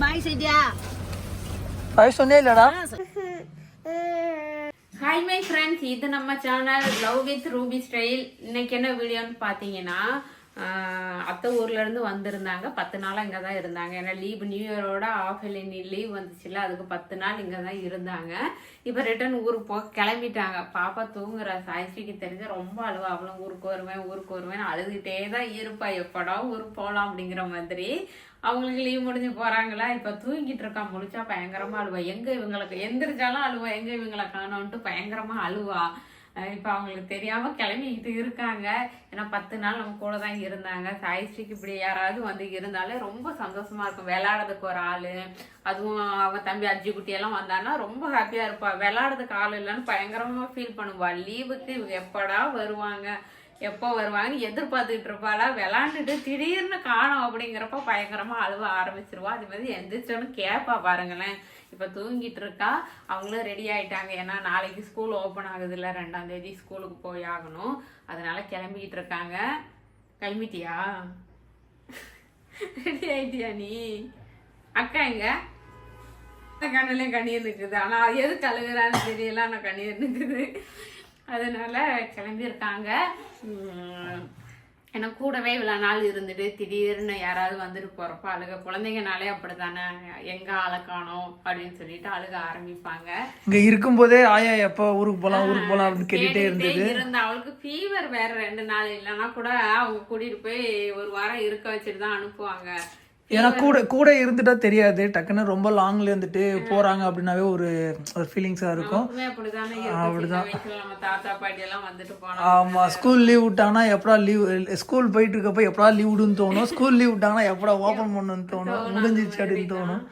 பாய் சைடியா பாய் சொன்னே இல்லடா hi my friends இது நம்ம channel love with Ruby style இன்னைக்கு என்ன வீடியோன்னு பார்த்தீங்கன்னா அத்தை ஊர்ல இருந்து வந்திருந்தாங்க. பத்து நாளாக இங்கே தான் இருந்தாங்க. ஏன்னா லீவ் நியூ இயரோட ஆஃப் லீவ் வந்துச்சுல அதுக்கு பத்து நாள் இங்கே தான் இருந்தாங்க. இப்போ ரிட்டர்ன் ஊருக்கு போக கிளம்பிட்டாங்க. பாப்பா தூங்குற. சாய்ஸ்விக்கு தெரிஞ்ச ரொம்ப அழுவா. அவளும் ஊருக்கு வருவேன் ஊருக்கு வருவேன் அழுதுகிட்டே தான் இருப்பா. எப்படா ஊருக்கு போகலாம் அப்படிங்கிற மாதிரி அவங்களுக்கு லீவ் முடிஞ்சு போகிறாங்களா இப்போ தூங்கிட்டு இருக்கா. முழிச்சா பயங்கரமாக அழுவா. எங்கே இவங்களுக்கு எந்திரிச்சாலும் அழுவா. எங்கே இவங்களை காணோன்ட்டு பயங்கரமாக அழுவா. இப்போ அவங்களுக்கு தெரியாமல் கிளம்பிக்கிட்டு இருக்காங்க. ஏன்னா பத்து நாள் நம்ம கூட தான் இருந்தாங்க. சாய்ஸ்ரீக்கு இப்படி யாராவது வந்து இருந்தாலே ரொம்ப சந்தோஷமாக இருக்கும். விளையாடுறதுக்கு ஒரு ஆள். அதுவும் அவன் தம்பி அஜி குட்டி எல்லாம் வந்தான்னா ரொம்ப ஹாப்பியாக இருப்பாள் விளையாடுறதுக்கு ஆள் இல்லைன்னு பயங்கரமாக ஃபீல் பண்ணுவாள் லீவுக்கு இவங்க எப்படா வருவாங்க? எப்போ வருவாங்கன்னு எதிர்பார்த்துக்கிட்டு இருப்பாளா? விளாண்டுட்டு திடீர்னு காணோம் அப்படிங்கிறப்ப பயங்கரமா அழுவ ஆரம்பிச்சிருவா. அது மாதிரி எந்திரிச்சோன்னு கேட்பா பாருங்களேன். இப்போ தூங்கிட்டு இருக்கா. அவங்களும் ரெடி ஆயிட்டாங்க. ஏன்னா நாளைக்கு ஸ்கூல் ஓப்பன் ஆகுது இல்லை ரெண்டாம் தேதி ஸ்கூலுக்கு போய் ஆகணும். அதனால கிளம்பிக்கிட்டு இருக்காங்க. கிளம்பிட்டியா? ரெடி ஆயிட்டியா நீ? அக்கா எங்க? கண்ணுலயும் கண்ணீர் நிற்குது ஆனா எது கழுகுறான்னு தெரியல. ஆனா கண்ணீர் நிற்குது அதனால கிளம்பியிருக்காங்க. ஏன்னா கூடவே இவ்வளோ நாள் இருந்துட்டு திடீர்னு யாராவது வந்துட்டு போறப்ப அழுக குழந்தைங்கனாலே அப்படித்தானே எங்க ஆளை காணோம் அப்படின்னு சொல்லிட்டு அழுக ஆரம்பிப்பாங்க. இங்க இருக்கும்போதே ஆயா எப்போ ஊருக்கு போலாம் ஊருக்கு போலாம் அப்படின்னு கேட்டுட்டே இருந்தது. இருந்த அவளுக்கு ஃபீவர் வேற ரெண்டு நாள். இல்லைன்னா கூட அவங்க கூட்டிட்டு போய் ஒரு வாரம் இருக்க வச்சுட்டு தான் அனுப்புவாங்க. ஏன்னா கூட கூட இருந்துட்டா தெரியாது. டக்குன்னு ரொம்ப லாங்ல இருந்துட்டு போறாங்க அப்படின்னாவே ஒரு ஒரு ஃபீலிங்ஸா இருக்கும். அப்படிதானே. ஆமா ஸ்கூல் லீவ் விட்டாங்கன்னா எப்படா லீவ் ஸ்கூல் போயிட்டு இருக்கப்ப எப்படா லீவ் விடுன்னு தோணும். ஸ்கூல் லீவ் விட்டாங்கன்னா எப்படா ஓபன் பண்ணணும்னு தோணும். முடிஞ்சிச்சு அப்படின்னு தோணும்.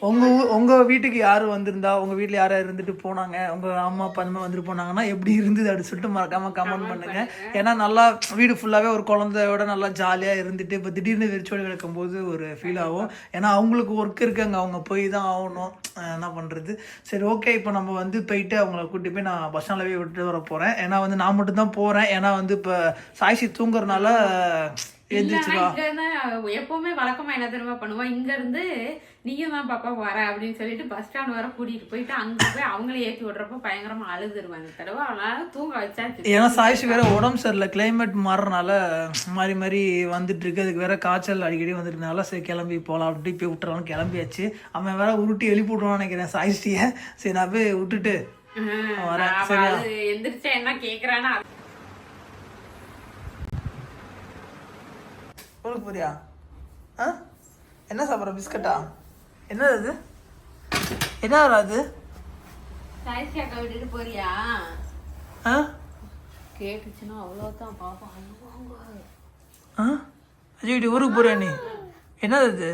உங்க ஊ- உங்க வீட்டுக்கு யாரு வந்திருந்தா உங்க வீட்ல யாரா இருந்துட்டு போனாங்க உங்க அம்மா அப்பா அந்த மாதிரி வந்துட்டு போனாங்கன்னா எப்படி இருந்தது அப்படின்னு சொல்லிட்டு மறக்காம கமெண்ட் பண்ணுங்க. ஏன்னா நல்லா வீடு ஃபுல்லாவே ஒரு குழந்தையோட நல்லா ஜாலியா இருந்துட்டு இப்போ திடீர்னு வெறிச்சோடி கிடக்கும்போது ஒரு ஃபீல் ஆகும். ஏன்னா அவங்களுக்கு ஒர்க் இருக்காங்க. அவங்க போய் தான் ஆகணும். என்ன பண்றது? சரி ஓகே இப்போ நம்ம வந்து போயிட்டு அவங்கள கூட்டி போய் நான் பஸ் ஸ்டாண்ட்லவே விட்டுட்டு வர போறேன். ஏன்னா வந்து நான் மட்டும் தான் போறேன். ஏன்னா வந்து இப்போ சாய்ச்சி தூங்குறதுனால எப்பவுமே வழக்கமா என்ன தெரியுமா பண்ணுவா? இங்க இருந்து நீயும் தான் பாப்பா வர அப்படின்னு சொல்லிட்டு பஸ் ஸ்டாண்ட் வர கூட்டிட்டு போயிட்டு அங்க போய் அவங்களே ஏத்தி விடுறப்ப பயங்கரமா அழுதுருவாங்க தடவை அவனால தூங்க வச்சாச்சு. ஏன்னா சாய்ச்சி வேற உடம்பு சரியில்லை. கிளைமேட் மாறுறனால மாறி மாறி வந்துட்டு இருக்கு அதுக்கு வேற காய்ச்சல் அடிக்கடி வந்துருக்கனால சரி கிளம்பி போகலாம் அப்படி போய் விட்டுறலாம் கிளம்பியாச்சு. அவன் வேற உருட்டி எழுப்பி விட்ருவான்னு நினைக்கிறேன் சாய்ச்சிய சரி நான் போய் விட்டுட்டு வரேன். எந்திரிச்சா என்ன கேக்குறானா ஊருக்கு போறியா? ஆ? என்ன சாப்பிட்ற? பிஸ்கட்டா? அது? என்ன அது? அக்கா விட்டுட்டு போறியா? ஆ? கேட்டுச்சுன்னா அவ்வளவுதான் பாப்பா ஆ? அஜய்டி ஊருக்கு போறியா நீ? என்னது அது?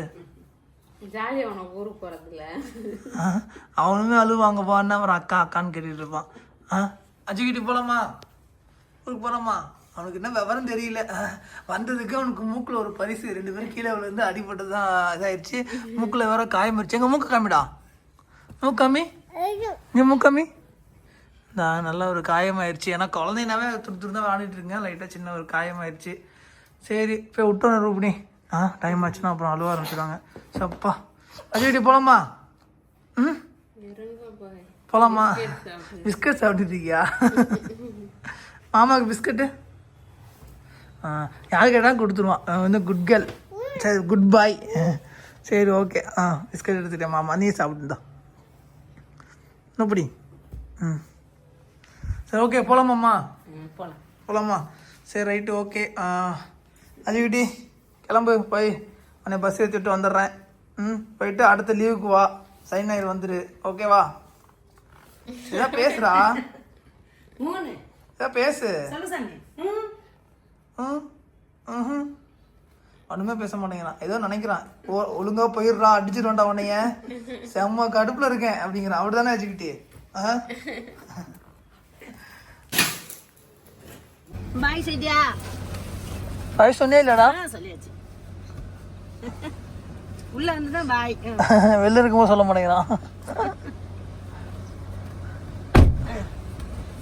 ஜாலியா உனக்கு ஊருக்கு போறதுல. ஆ, அவனுமே அழுவாங்க பான்னா ஒரு அக்கா அக்கான்னு கேட்டுட்டு இருப்பான். ஆ? அஜிக்கிட்டு போலாமா? ஊருக்கு போலாமா? அவனுக்கு என்ன விவரம் தெரியல. வந்ததுக்கு அவனுக்கு மூக்கில் ஒரு பரிசு. ரெண்டு பேரும் கீழே விழுந்து அடிபட்டு தான் இதாயிடுச்சு மூக்கில் வேற காயமிருச்சு எங்க மூக்கு காமிடா? மூக்கு காமி? இங்க மூக்கு நான் நல்ல ஒரு காயமாயிருச்சு. ஏன்னா குழந்தைனாவே துரு துரு தான் விளாண்டுட்டு இருக்கேன். லைட்டாக சின்ன ஒரு காயமாயிருச்சு. சரி போய் விட்டோம் ரூபினி ஆ டைம் ஆச்சுன்னா அப்புறம் அழுவ ஆரம்பிச்சிடுவாங்க சப்பா அஜய்டி போலாமா? ம்? போலாமா? பிஸ்கட் சாப்பிட்டுட்டு இருக்கியா? மாமாவுக்கு பிஸ்கட்டு? யார் கேட்டால் கொடுத்துருவான். வந்து குட் கேர்ள் சரி குட் பாய் சரி ஓகே ஆ பிஸ்கட் எடுத்துட்டேன் மாமா. நீ சாப்பிட்டுதான் எப்படி ம். சரி ஓகே போகலாமாம்மா போலாம். போகலாமா சரி ரைட்டு ஓகே அஜிவிட்டி கிளம்பு. போய் உன்னை பஸ் ஏற்றிட்டு வந்துடுறேன். ம் போயிட்டு அடுத்த லீவுக்கு வா. சைன் ஆயிரு வந்துரு. ஓகேவா ஏதா பேசுறா? மூணு. ஏதா பேசு. சொல்லு சாமி ம் ம் ம்ஹும். ஒண்ணுமே பேச மாட்டேங்கிறான் ஏதோ நினைக்கிறான். ஓ ஒழுங்கா போயிடுறா அடிச்சிருவேன்டா உன்னைய. செம்ம கடுப்புல இருக்கேன் அப்படிங்கிறான் அப்படி தானே வச்சுக்கிட்டு ஆ பாய் சைடியா பாய் சொன்னே இல்லடா. சொல்லியாச்சு. உள்ள வந்து தான் பாய் வெளில இருக்கும்போது சொல்ல மாட்டேங்கிறான்.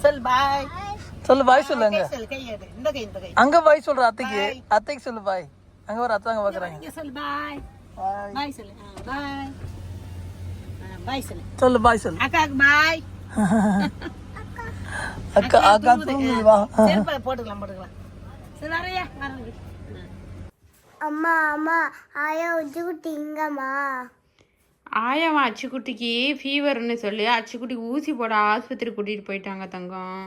சொல் பாய் சொல்லு பாய் சொல்லு அங்க பாய் சொல்ற அத்தைக்கு. அத்தைக்கு சொல்லு பாய். அங்க ஒரு அத்தை அங்க பாக்குறாங்க. இங்க சொல் பாய். சொல்லு. பாய். பாய் சொல்லு. சொல்லு பாய் சொல்லு. அக்காக்கு பாய். அக்கா அக்கா தூங்குது. வா. செருப்பை போட்டுக்கலாம் போட்டுக்கலாம். சரி வரையா அம்மா அம்மா ஆயா வச்சுக்கிட்டீங்கம்மா ஆயாவா அச்சுக்குட்டிக்கு ஃபீவர்னு சொல்லி அச்சுக்குட்டிக்கு ஊசி போட ஆஸ்பத்திரி கூட்டிட்டு போயிட்டாங்க தங்கம்.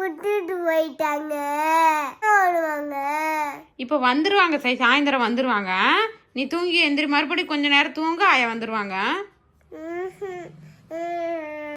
விட்டுட்டு போயிட்டாங்க. வருவாங்க இப்போ வந்துருவாங்க சை சாயந்தரம் வந்துருவாங்க. நீ தூங்கி எந்திரி மறுபடியும் கொஞ்ச நேரம் தூங்க ஆய வந்துருவாங்க.